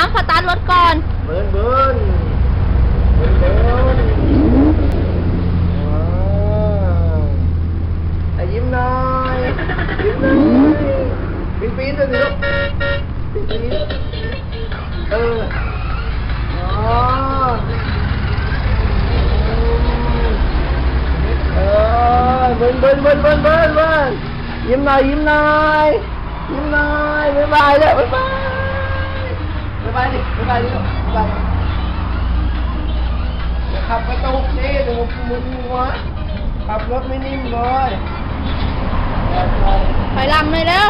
น้ำสตาร์ทรถก่อน เบิร์นเบิร์นเบิร์นเบิร์นอ่าอะยิ้มหน่อยยิ้มหน่อยปีนปีนด้วยสิลูกปีนปีนเอออ๋อเออเบิร์นเบิร์นเบิร์นเบิร์นเบิร์นเบิร์นยิ้มหน่อยยิ้มหน่อยยิ้มหน่อยบ๊ายบายเลยบ๊ายบาย ไปไปขับกระตุกนี่ดูมึนหัวขับรถไม่นิ่มเลยไปลำเลยแล้ว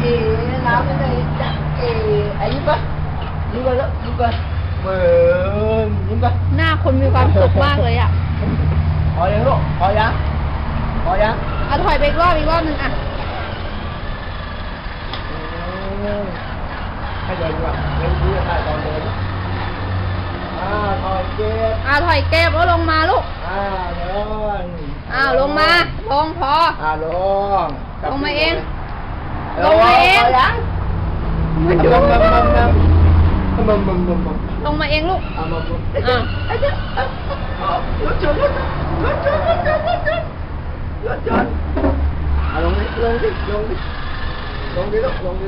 เอ๋น้ำอะไรจ๊ะเอ๋อายุปะ ยิ้มกันแล้วยิ้มกันเบิร์นยิ้มกันหน้าคนมีความสุขมากเลยอะพอยังลูกพอยังพอยังเอาถอยไปอีกรอบอีกรอบหนึ่งอะอืมให้เดินดีกว่าเดินดีกว่าถ่ายตอนเดินอ่าถอยเจ็บอ่าถอยเก็บแล้วลงมาลูกอ่าเดินอ้าวลงมาลงพออ่าลงกบลงมาเองลลงมาเองพยังมันดู Mầm. Lông mà yên. À mầm chứ. Lót chân lót chân lót chân lót chân lót chân. À ờ, ờ, ờ, lông à, đi lông đi lông đi. Lông đi lông đi.